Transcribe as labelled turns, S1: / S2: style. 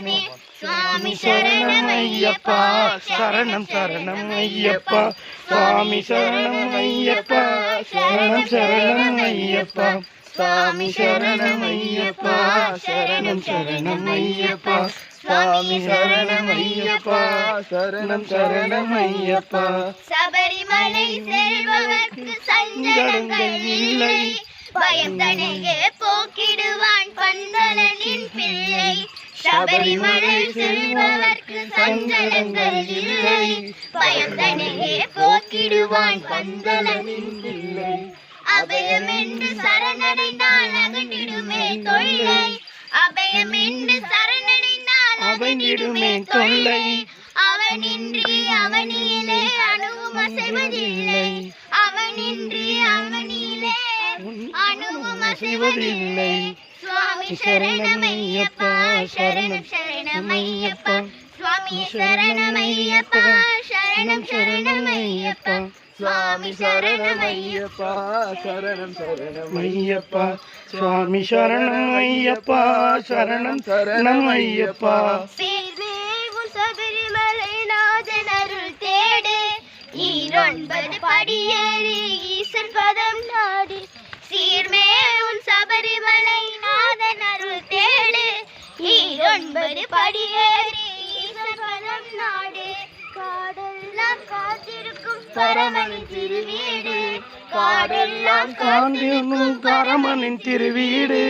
S1: சுவாமி சரணம் ஐயப்பா
S2: சரணம் சரணம் ஐயப்பா. சுவாமி சரணம் ஐயப்பா சரணம் சரணம் ஐயப்பா. சுவாமி சரணம் ஐயப்பா சரணம் சரணம் ஐயப்பா. சுவாமி சரணம் ஐயப்பா சரணம் சரணம் ஐயப்பா.
S1: சபரிமலை செல்பவர்க்கு சஞ்சலங்கள் இல்லை. போக்கிடுவான் சபரிமலை செல்பவர்க்கு சஞ்சலங்கள் இல்லை. பயந்தனையே போக்கிடுவான் பந்தலனின் பிள்ளை அபயம் என்று சரணடைந்தால் அகண்டிடுமே தொல்லை. அபயம் என்று சரணடைந்தால்
S2: அகண்டிடுமே தொல்லை.
S1: அவனின்றி அவனிலே அணுவும் அசைவதில்லை. அவனின்றி அவனிலே அணுவும் அசைவதில்லை. சரணமையப்பா சரணம் சரணமையப்பா. சுவாமி சரணமையப்பா சரணம் சரணமையப்பா. சுவாமி சரணமையப்பா
S2: சரணம் சரணம் ஐயப்பா சுவாமி சரணம் ஐயப்பா சரணம் சரணம் ஐயப்பா
S1: சீர்மேவும் சபரிமலை நாதன் அருள் தேடு. ஈரொன்பது படியேறி ஈசன் பத അമ്പത് പടിയേറി കാത്തിരിക്കും തിരുവീട്. കാടെല്ലാം
S2: കാത്തിരിക്കും പരമനിൻ തിരുവീട്.